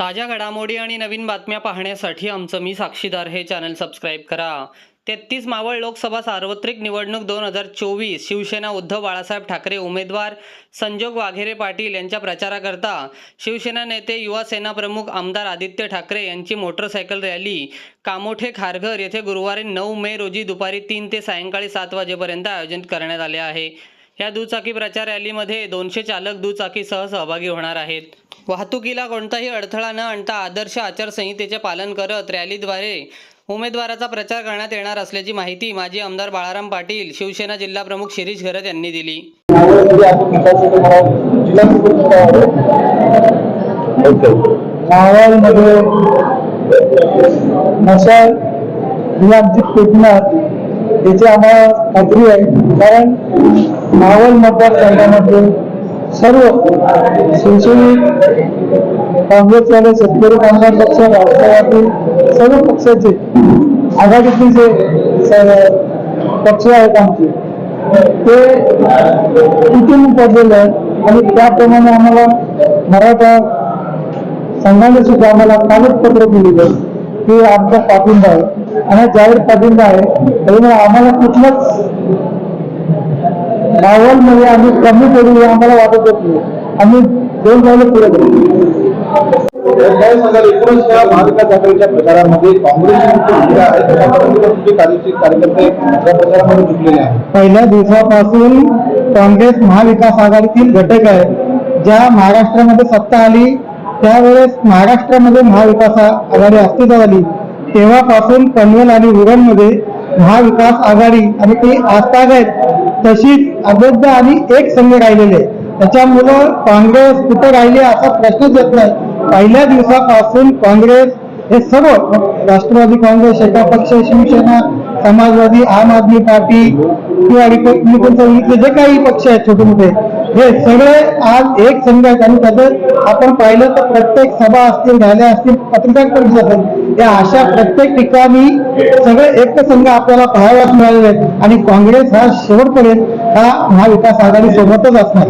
ताज्या घडामोडी आणि नवीन बातम्या पाहण्यासाठी आमचं मी साक्षीदार हे चॅनल सबस्क्राईब करा. तेहतीस मावळ लोकसभा सार्वत्रिक निवडणूक दोन हजार चोवीस शिवसेना उद्धव बाळासाहेब ठाकरे उमेदवार संजोग वाघेरे पाटील यांच्या प्रचाराकरता शिवसेना नेते युवा सेना प्रमुख आमदार आदित्य ठाकरे यांची मोटरसायकल रॅली कामोठे खारघर येथे गुरुवारी नऊ मे रोजी दुपारी तीन ते सायंकाळी सात वाजेपर्यंत आयोजित करण्यात आले आहे. या दुचाकी प्रचार रॅलीमध्ये दोनशे चालक दुचाकीसह सहभागी होणार आहेत. वाहतुकीला कोणताही अडथळा न आणता आदर्श आचारसंहितेचे पालन करत रॅलीद्वारे उमेदवाराचा प्रचार करण्यात येणार असल्याची माहिती माजी आमदार बाळाराम पाटील शिवसेना जिल्हा प्रमुख शिरीष घरत यांनी दिली. मावळमध्ये आपण विकासाचे म्हणा याची आम्हाला खात्री आहे. कारण मावळ मतदारसंघामध्ये सर्व शिवसैनिक काँग्रेसवाले शेतकरी कामगार पक्ष राष्ट्रवादी सर्व पक्षाचे आघाडीचे जे पक्ष आहेत आमचे. ते कुटुंब पडलेले आहेत आणि त्याप्रमाणे आम्हाला मराठा संघाने सुद्धा आम्हाला कागदपत्र दिलेलं की आमचा पाठिंबा आहे. आणि जाहीर पाठिंबा आहे. त्यामुळे आम्हाला कुठलंच मध्ये आम्ही कमी पडू हे आम्हाला वाटत नाही. आम्ही दोन जायला पुढे काय सांगाल एकूणच या महाविकास आघाडीच्या प्रचारामध्ये काँग्रेसची कार्यकर्ते या प्रचारामध्ये जुटलेले आहेत. पहिल्या दिवसापासून काँग्रेस महाविकास आघाडीतील घटक आहे. ज्या महाराष्ट्रामध्ये सत्ता आली त्यावेळेस महाराष्ट्रामध्ये महाविकास आघाडी अस्तित्वात आली तेव्हापासून पनवेल आणि उरणमध्ये महाविकास आघाडी आणि ती आहेत तशीच अबोध आणि एक संघ राहिलेले त्याच्यामुळं काँग्रेस कुठं राहिले असा प्रश्नच येत नाही. पहिल्या दिवसापासून काँग्रेस हे सर्व राष्ट्रवादी काँग्रेस एका पक्ष शिवसेना समाजवादी आम आदमी पार्टी किंवा रिपब्लिकन संघटनेचे जे काही पक्ष आहेत छोटे मोठे हे सगळे आज एक संघ आहेत आणि त्याचं आपण पाहिलं तर प्रत्येक सभा असतील रॅल्या असतील पत्रकार परिषद असेल या अशा प्रत्येक ठिकाणी सगळे एक संघ आपल्याला पाहायला मिळालेले आहेत. आणि काँग्रेस हा शेवटपर्यंत हा महाविकास आघाडी सोबतच असणार